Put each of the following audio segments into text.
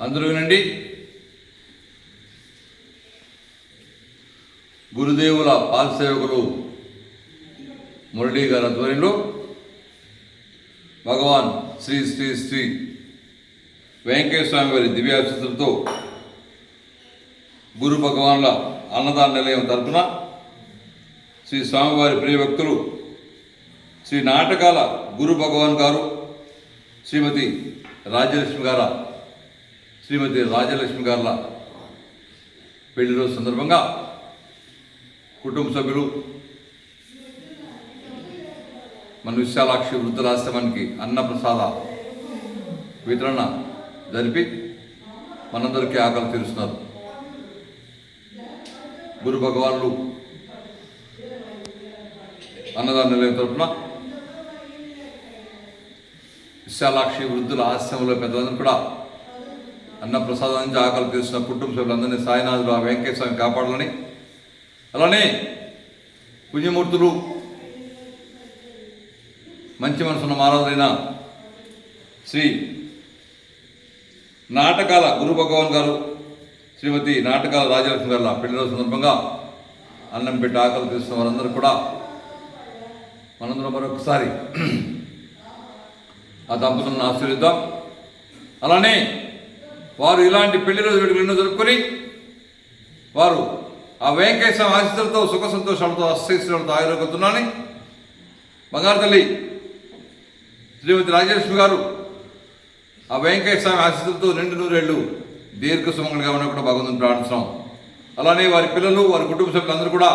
అందరూ వినండి. గురుదేవుల పాదసేవకులు మురళీ గారి ఆధ్వర్యంలో భగవాన్ శ్రీ శ్రీ శ్రీ వెంకటేశ్వర స్వామి వారి దివ్యాశీస్సులతో గురు భగవాన్ల అన్నదాన నిలయం తరపున శ్రీ స్వామివారి ప్రియభక్తులు శ్రీ నాటకాల గురు భగవాన్ గారు శ్రీమతి రాజలక్ష్మి గారు శ్రీమతి రాజలక్ష్మి గారుల పెళ్ళి రోజు సందర్భంగా కుటుంబ సభ్యులు మన విశాలాక్షి వృద్ధులాశ్రమానికి అన్నప్రసాద వితరణ జరిపి మనందరికీ ఆకలి తీరుస్తున్నారు. గురు భగవానులు అన్నదాన నిలయం తరఫున విశాలాక్షి వృద్ధుల ఆశ్రమంలో పెద్దలందరూ కూడా అన్న ప్రసాదం నుంచి ఆకలి తీసిన కుటుంబ సభ్యులందరినీ సాయినాథులు ఆ వెంకయ్య స్వామి కాపాడాలని అలానే పుణ్యమూర్తులు మంచి మనసున్న మానవులైన శ్రీ నాటకాల గురు భగవాన్ గారు శ్రీమతి నాటకాల రాజలక్ష్మి గారు పెళ్ళిరోజు సందర్భంగా అన్నం పెట్టి ఆకలి తీసిన వారందరూ కూడా మనందరం మరొకసారి ఆ దంపతులను ఆశీర్వదిద్దాం. అలానే వారు ఇలాంటి పెళ్ళి రోజు వేడుకలను జరుపుకొని వారు ఆ వెంకటేశ్వర స్వామి ఆశీస్సులతో సుఖ సంతోషాలతో అశ్వశ్వరులతో ఆయుర్వేదుతున్నాని బంగారు తల్లి శ్రీమతి రాజలక్ష్మి గారు ఆ వెంకయ్య స్వామి ఆశీస్సులతో రెండు నూరేళ్ళు దీర్ఘ సుమంగళిగా ఉన్న కూడా భగవంతుని ప్రార్థిస్తున్నాం. అలానే వారి పిల్లలు వారి కుటుంబ సభ్యులందరూ కూడా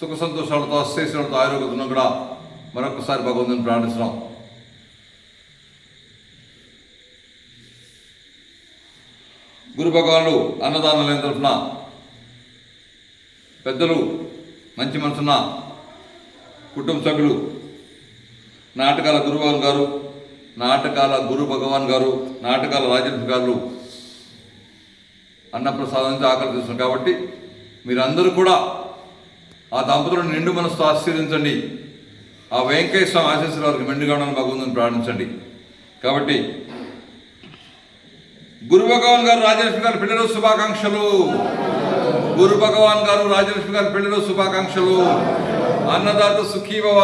సుఖ సంతోషాలతో అశ్వశ్వరులతో ఆయుర్వేదుతున్నాం కూడా. మరొకసారి భగవంతుని ప్రార్థిస్తున్నాం. గురు భగవానులు లేని తరఫున పెద్దలు మంచి మనసున్న కుటుంబ సభ్యులు నాటకాల గురుభగవాన్ గారు నాటకాల గురు భగవాన్ గారు నాటకాల రాజేంద్ర గారు అన్నప్రసాదం నుంచి ఆకలి తీస్తున్నారు కాబట్టి మీరందరూ కూడా ఆ దంపతులను నిండు మనసుతో ఆశీర్వించండి ఆ వెంకయ్య స్వామి ఆశీస్సుల వారికి మెండుగా ఉండాలని భగవంతుని ప్రార్థించండి. కాబట్టి గురు భగవాన్ గారు రాజలక్ష్మి గారు పెళ్ళి శుభాకాంక్షలు. గురు భగవాన్ గారు రాజలక్ష్మి గారు పెళ్ళి శుభాకాంక్షలు. అన్నదాత సుఖీభవ.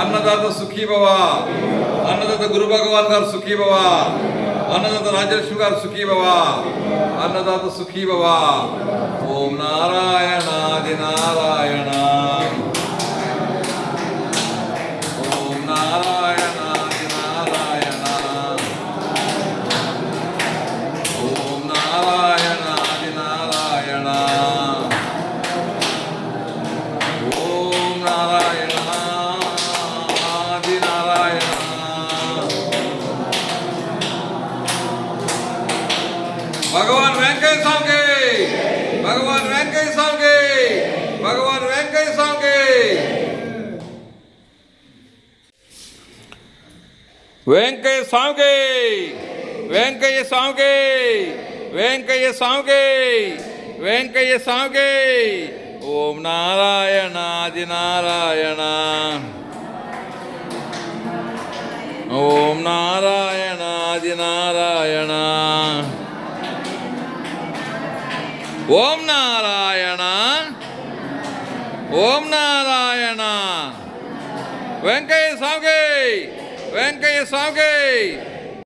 అన్నదాత సుఖీభవ. అన్నదాత గురు భగవాన్ గారు సుఖీభవ. అన్నదాత రాజలక్ష్మి గారు సుఖీభవ. అన్నదాత సుఖీభవ. ఓం నారాయణాది నారాయణ. భగవాన్ వెంకయ్య స్వామికి భగవాన్ వెంకయ్య స్వామికి భగవాన్ వెంకయ్య స్వామికి వెంకయ్య స్వామికి వెంకయ్య స్వామికి వెంకయ్య స్వామికి వెంకయ్య స్వామికి ఓం నారాయణ ఆది నారాయణ ఓం నారాయణ ఆది నారాయణ ఓం నారాయణ ఓం నారాయణ వెంకయ్య స్వామికి వెంకయ్య స్వామికి